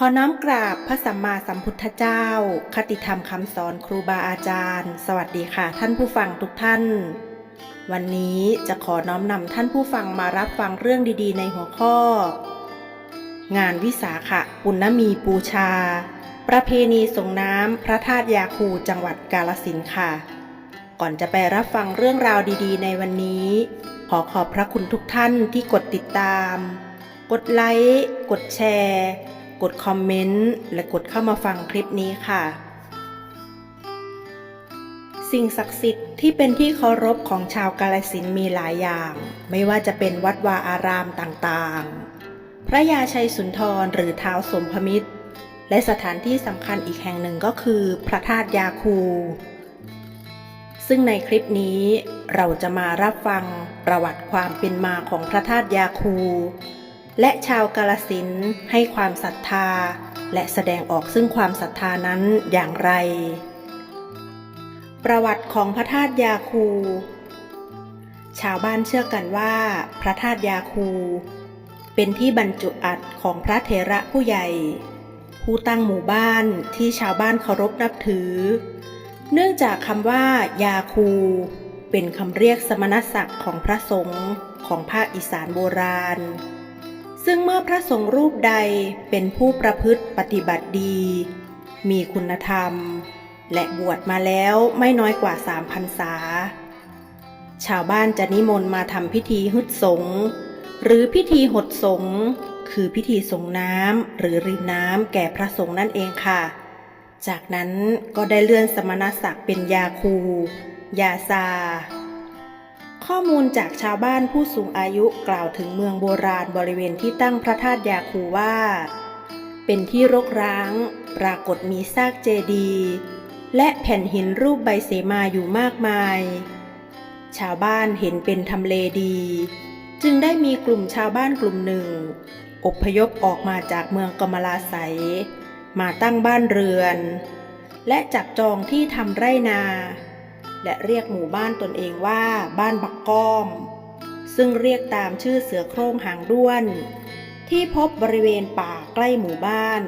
ขอน้อมกราบพระสัมมาสัมพุทธเจ้า คติธรรมคำสอนครูบาอาจารย์ สวัสดีค่ะท่านผู้ฟังทุกท่าน วันนี้จะขอน้อมนำท่านผู้ฟังมารับฟังเรื่องดีๆ ในหัวข้อ งานวิสาขะปุณณมีปูชา ประเพณีส่งน้ำพระธาตุยาคูจังหวัดกาลสินค่ะ ก่อนจะไปรับฟังเรื่องราวดีๆ ในวันนี้ ขอขอบพระคุณทุกท่านที่กดติดตาม กดไลค์ กดแชร์ กดคอมเมนต์ และกดเข้ามาฟังคลิปนี้ค่ะ สิ่งศักดิ์สิทธิ์ที่เป็นที่เคารพของชาวกาลสินมีหลายอย่าง ไม่ว่าจะเป็นวัดวาอารามต่างๆ พระยาชัยสุนทรหรือเท้าวสมพมิตร และสถานที่สำคัญอีกแห่งหนึ่งก็คือพระธาตุยาคู ซึ่งในคลิปนี้เราจะมารับฟังประวัติความเป็นมาของพระธาตุยาคู และชาวกาลสินให้ความศรัทธา และแสดงออกซึ่งความศรัทธานั้นอย่างไร ประวัติของพระธาตุยาคู ชาวบ้านเชื่อกันว่า พระธาตุยาคู เป็นที่บรรจุอัฐของพระเถระผู้ใหญ่ ผู้ตั้งหมู่บ้านที่ชาวบ้านเคารพนับถือ เนื่องจากคำว่ายาคูเป็นคำเรียกสมณศักดิ์ของพระสงฆ์ของภาคอีสานโบราณ ซึ่งเมื่อพระสงฆ์รูปใดเป็นผู้ประพฤติปฏิบัติดี มีคุณธรรม และบวชมาแล้วไม่น้อยกว่าสามพรรษา ชาวบ้านจะนิมนต์มาทำพิธีฮึดสงหรือพิธีหดสงคือพิธีส่งน้ำหรือรินน้ำแก่พระสงฆ์นั่นเองค่ะ จากนั้นก็ได้เลื่อนสมณศักดิ์เป็นยาคู ยาซา ข้อมูลจากชาวบ้านผู้สูงอายุกล่าวถึงเมืองโบราณบริเวณที่ตั้งพระธาตุยาคูว่า เป็นที่รกร้าง ปรากฏมีซากเจดีย์และแผ่นหินรูปใบเสมาอยู่มากมาย ชาวบ้านเห็นเป็นทำเลดี จึงได้มีกลุ่มชาวบ้านกลุ่มหนึ่งอพยพออกมาจากเมืองกมลาไสยมาตั้งบ้านเรือน และจับจองที่ทำไร่นา และเรียกหมู่บ้านตนเองว่าบ้านบักก้อม ซึ่งเรียกตามชื่อเสือโคร่งหางด้วน ที่พบบริเวณป่าใกล้หมู่บ้าน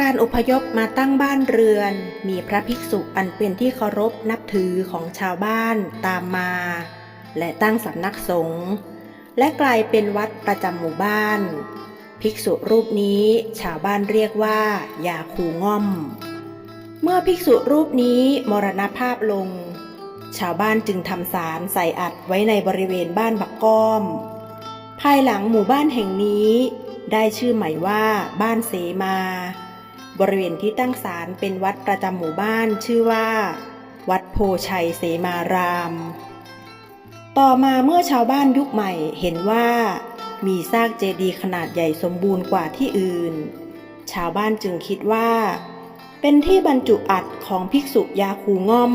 การอพยพมาตั้งบ้านเรือน มีพระภิกษุอันเป็นที่เคารพนับถือของชาวบ้านตามมา และตั้งสำนักสงฆ์และกลายเป็นวัดประจำหมู่บ้าน ภิกษุรูปนี้ชาวบ้านเรียกว่ายาคูง่อม เมื่อภิกษุรูปนี้มรณภาพลง ชาวบ้านจึงทำสารใส่อัดไว้ในบริเวณบ้านบักก้อม ภายหลังหมู่บ้านแห่งนี้ ได้ชื่อใหม่ว่าบ้านเสมา บริเวณที่ตั้งศาลเป็นวัดประจำหมู่บ้านชื่อว่า วัดโพชัยเสมาราม ต่อมาเมื่อชาวบ้านยุคใหม่เห็นว่า มีซากเจดีย์ขนาดใหญ่สมบูรณ์กว่าที่อื่น ชาวบ้านจึงคิดว่า เป็นที่บรรจุอัฐของภิกษุยาคูง่อม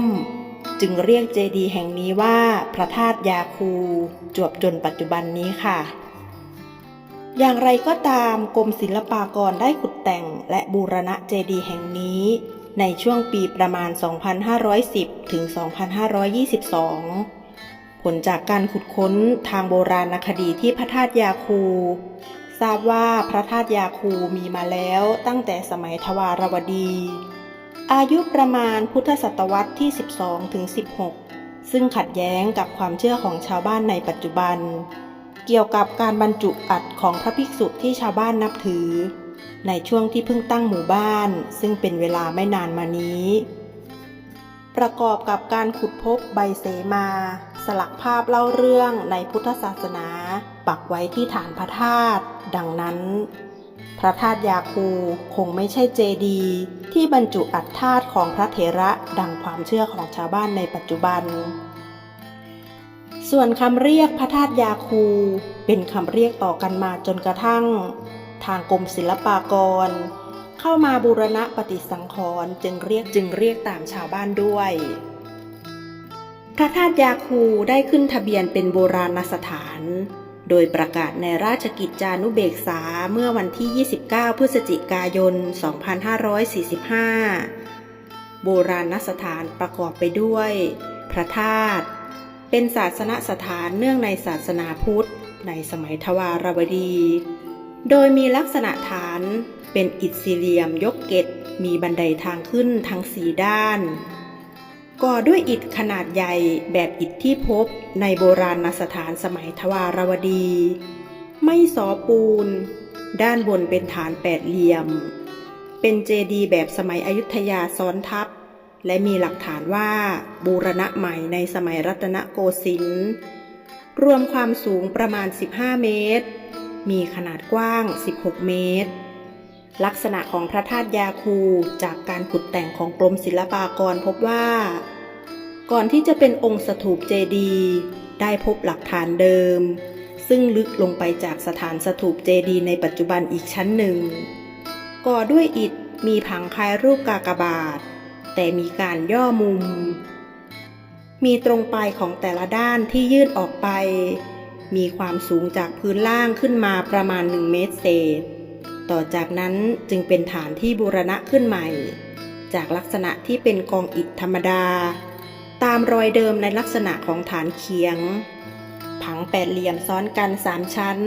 จึงเรียกเจดีย์แห่งนี้ว่าพระธาตุยาคู จวบจนปัจจุบันนี้ค่ะ อย่างไรก็ตามกรมศิลปากรได้ขุดแต่งและบูรณะเจดีย์แห่งนี้ในช่วงปีประมาณ 2510 ถึง 2522 ผลจากการขุดค้นทางโบราณคดีที่พระธาตุยาคู ทราบว่าพระธาตุยาคูมีมาแล้วตั้งแต่สมัยทวารวดี อายุประมาณพุทธศตวรรษที่ 12ถึง16 ซึ่งขัดแย้งกับความเชื่อของชาวบ้านในปัจจุบัน เกี่ยวกับการบรรจุอัฐของพระภิกษุที่ชาวบ้านนับถือ ในช่วงที่เพิ่งตั้งหมู่บ้าน ซึ่งเป็นเวลาไม่นานมานี้ ประกอบกับการขุดพบใบเสมา สลักภาพเล่าเรื่องในพุทธศาสนา ปักไว้ที่ฐานพระธาตุ ดังนั้น พระธาตุยาคูคงไม่ใช่เจดีย์ที่บรรจุอัฐธาตุของพระเถระดังความเชื่อของชาวบ้านในปัจจุบัน ส่วนคำเรียกพระธาตุยาคูเป็นคำเรียกต่อกันมาจนกระทั่ง ทางกรมศิลปากร เข้ามาบูรณะปฏิสังขรณ์จึงเรียกจึงเรียกตามชาวบ้านด้วยพระธาตุยาคูได้ขึ้นทะเบียนเป็นโบราณสถาน โดยประกาศในราชกิจจานุเบกษาเมื่อวันที่ 29 พฤศจิกายน 2545 โบราณสถานประกอบไปด้วย พระธาตุ เป็นศาสนสถานเนื่องในศาสนาพุทธ ในสมัยทวารวดี โดยมีลักษณะฐานเป็นอิฐสี่เหลี่ยมยกเกตมีบันไดทางขึ้นทั้งสีด้าน ก่อด้วยอิฐขนาดใหญ่แบบอิฐที่พบในโบราณสถานสมัยทวารวดี ไม่สอปูน ด้านบนเป็นฐานแปดเหลี่ยม เป็นเจดีย์แบบสมัยอยุธยาซ้อนทับ และมีหลักฐานว่าบูรณะใหม่ในสมัยรัตนโกสินทร์รวมความสูงประมาณ 15 เมตร มีขนาดกว้าง 16 เมตร ลักษณะของพระธาตุยาคูจากการขุดแต่งของกรมศิลปากรพบว่า ก่อนที่จะเป็นองค์สถูปเจดีย์ได้พบหลักฐานเดิม ซึ่งลึกลงไปจากสถานสถูปเจดีย์ในปัจจุบันอีกชั้นหนึ่ง ก่อด้วยอิฐมีผังคล้ายรูปกากบาท แต่มีการย่อมุม มีตรงปลายของแต่ละด้านที่ยื่นออกไป มีความสูงจากพื้นล่างขึ้นมาประมาณ 1 เมตรเศษ ต่อจากนั้นจึงเป็นฐานที่บูรณะขึ้นใหม่ จากลักษณะที่เป็นกองอิฐธรรมดา ตามรอยเดิมในลักษณะของฐานเคียง ผังแปดเหลี่ยมซ้อนกันสามชั้น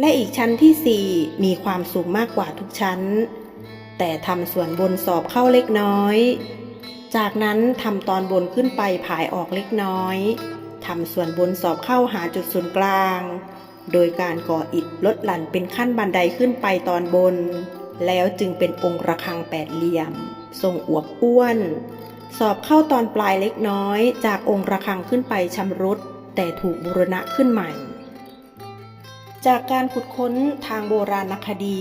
และอีกชั้นที่สี่มีความสูงมากกว่าทุกชั้น แต่ทำส่วนบนสอบเข้าเล็กน้อย จากนั้นทำตอนบนขึ้นไปผายออกเล็กน้อยทำส่วนบนสอบเข้าหาจุดศูนย์กลาง โดยการก่ออิฐลดหลั่นเป็นขั้นบันไดขึ้นไปตอนบน แล้วจึงเป็นองค์ระฆังแปดเหลี่ยม ทรงอวบอ้วน สอบเข้าตอนปลายเล็กน้อย จากองค์ระฆังขึ้นไปชำรุด แต่ถูกบูรณะขึ้นใหม่ จากการขุดค้นทางโบราณคดี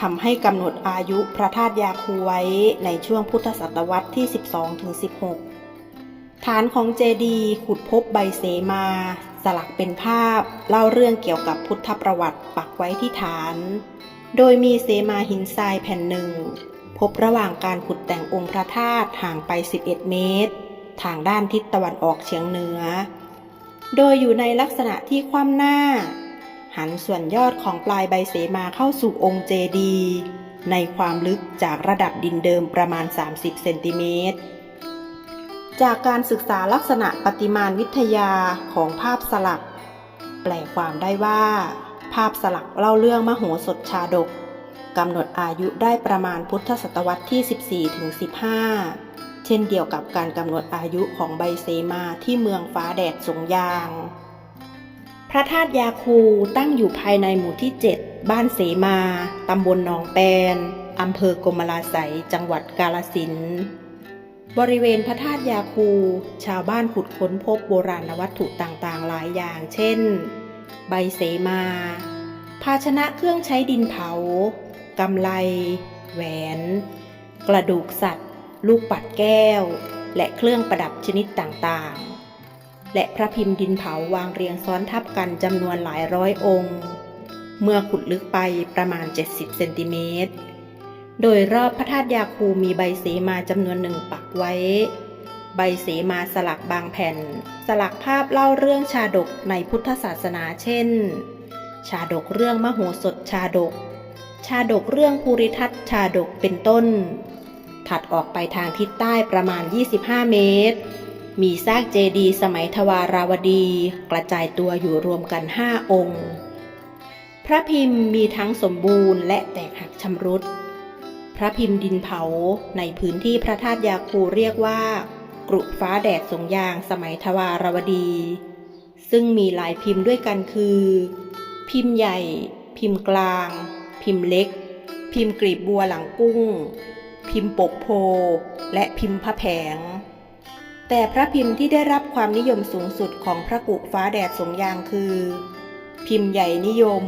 ทำให้กำหนดอายุพระธาตุยาคูไว้ในช่วงพุทธศตวรรษที่ 12-16 ฐานของเจดีขุดพบใบเสมา สลักเป็นภาพ เล่าเรื่องเกี่ยวกับพุทธประวัติปักไว้ที่ฐาน โดยมีเสมาหินทรายแผ่นหนึ่ง พบระหว่างการขุดแต่งองค์พระธาตุห่างไป 11 เมตร ทางด้านทิศตะวันออกเฉียงเหนือ โดยอยู่ในลักษณะที่คว่ำหน้า หันส่วนยอดของปลายใบเสมาเข้าสู่องค์เจดี ในความลึกจากระดับดินเดิมประมาณ 30 เซนติเมตร จากการศึกษาลักษณะปฏิมานวิทยาของภาพสลัก แปลความได้ว่า ภาพสลักเล่าเรื่องมโหสถชาดกกำหนดอายุได้ประมาณพุทธศตวรรษที่ 14ถึง15 เช่นเดียวกับการกำหนดอายุของใบเสมาที่เมืองฟ้าแดดสงยาง พระธาตุยาคูตั้งอยู่ภายในหมู่ที่ 7 บ้านเสมา ตำบลหนองแปนอำเภอกรมลาไสยจังหวัดกาลสินธุ์ บริเวณพระธาตุยาคู ชาวบ้านขุดค้นพบโบราณวัตถุต่างๆ หลายอย่าง เช่น ใบเสมา ภาชนะเครื่องใช้ดินเผากำไล แหวน กระดูกสัตว์ ลูกปัดแก้ว และเครื่องประดับชนิดต่างๆ และพระพิมพ์ดินเผาวางเรียงซ้อนทับกันจำนวนหลายร้อยองค์ เมื่อขุดลึกไปประมาณ 70 เซนติเมตร โดยรอบพระธาตุยาคูมีใบเสมาจำนวนหนึ่งปักไว้ ใบเสมาสลักบางแผ่น สลักภาพเล่าเรื่องชาดกในพุทธศาสนาเช่น ชาดกเรื่องมโหสถชาดก ชาดกเรื่องภูริทัตชาดกเป็นต้น ถัดออกไปทางทิศใต้ประมาณ 25 เมตร มีซากเจดีย์สมัยทวาราวดี กระจายตัวอยู่รวมกัน 5 องค์ พระพิมพ์มีทั้งสมบูรณ์และแตกหักชำรุด พระพิมพ์ดินเผาในพื้นที่พระธาตุยาคูเรียกว่า กรุฟ้าแดดสงยางสมัยทวารวดี ซึ่งมีหลายพิมพ์ด้วยกันคือ พิมพ์ใหญ่ พิมพ์กลาง พิมพ์เล็ก พิมพ์กลีบบัวหลังกุ้ง พิมพ์ปกโพ และพิมพ์พระแผง แต่พระพิมพ์ที่ได้รับความนิยมสูงสุดของพระกุฟ้าแดดสงยางคือ พิมพ์ใหญ่นิยม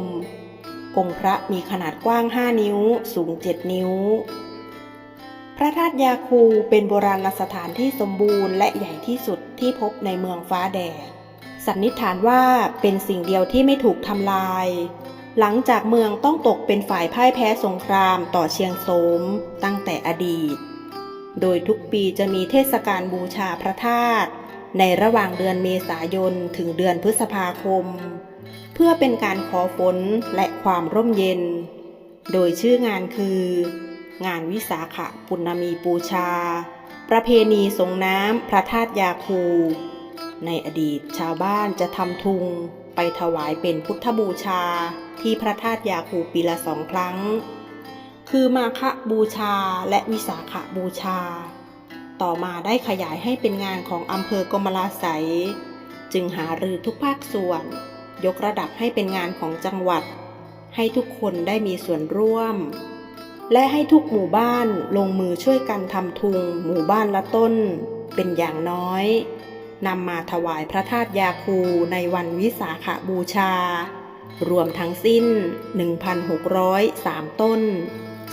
องค์พระมีขนาดกว้าง 5 นิ้ว สูง 7 นิ้ว พระธาตุยาคูเป็นโบราณสถานที่สมบูรณ์และใหญ่ที่สุดที่พบในเมืองฟ้าแดดสันนิษฐานว่าเป็นสิ่งเดียวที่ไม่ถูกทำลาย หลังจากเมืองต้องตกเป็นฝ่ายพ่ายแพ้สงครามต่อเชียงโสมตั้งแต่อดีต โดยทุกปีจะมีเทศกาลบูชาพระธาตุในระหว่างเดือนเมษายนถึงเดือนพฤษภาคม เพื่อเป็นการขอฝนและความร่มเย็น โดยชื่องานคือ งานวิสาขปุณณมีปูชา ประเพณีสงน้ำพระธาตุยาคู ในอดีตชาวบ้านจะทำทุงไปถวายเป็นพุทธบูชาที่พระธาตุยาคูปีละสองครั้ง คือมาฆบูชาและวิสาขบูชา ต่อมาได้ขยายให้เป็นงานของอำเภอกมลาไสยจึงหารือทุกภาคส่วน ยกระดับให้เป็นงานของจังหวัด ให้ทุกคนได้มีส่วนร่วม และให้ทุกหมู่บ้านลงมือช่วยกันทำทุงหมู่บ้านละต้น เป็นอย่างน้อยนำมาถวายพระธาตุยาคูในวันวิสาขบูชา รวมทั้งสิ้น 1,603 ต้น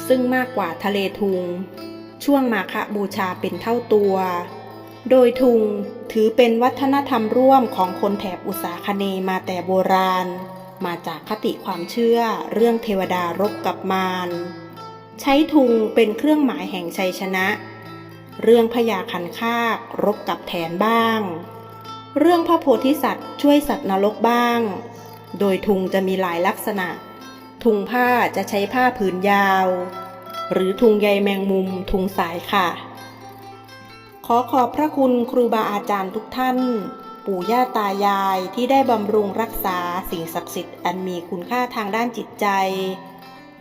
ซึ่งมากกว่าทะเลทุง ช่วงมาฆบูชาเป็นเท่าตัว โดยทุงถือเป็นวัฒนธรรมร่วมของคนแถบอุษาคเนมาแต่โบราณ มาจากคติความเชื่อเรื่องเทวดารบกับมารใช้ทุงเป็นเครื่องหมายแห่งชัยชนะ เรื่องพญาคันคากรบกับแทนบ้าง เรื่องพระโพธิสัตว์ช่วยสัตว์นรกบ้าง โดยทุงจะมีหลายลักษณะ ทุงผ้าจะใช้ผ้าผืนยาว หรือทุงใยแมงมุมทุงสายค่ะ ขอขอบพระคุณครูบาอาจารย์ทุกท่าน ปู่ย่าตายายที่ได้บำรุงรักษาสิ่งศักดิ์สิทธิ์อันมีคุณค่าทางด้านจิตใจ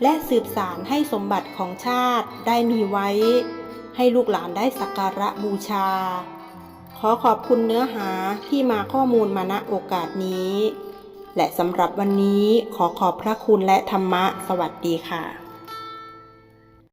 และสืบสารให้สมบัติของชาติได้มีไว้ ให้ลูกหลานได้สักการะบูชา ขอขอบคุณเนื้อหาที่มาข้อมูลมาณโอกาสนี้ และสำหรับวันนี้ขอขอบพระคุณและธรรมะ สวัสดีค่ะ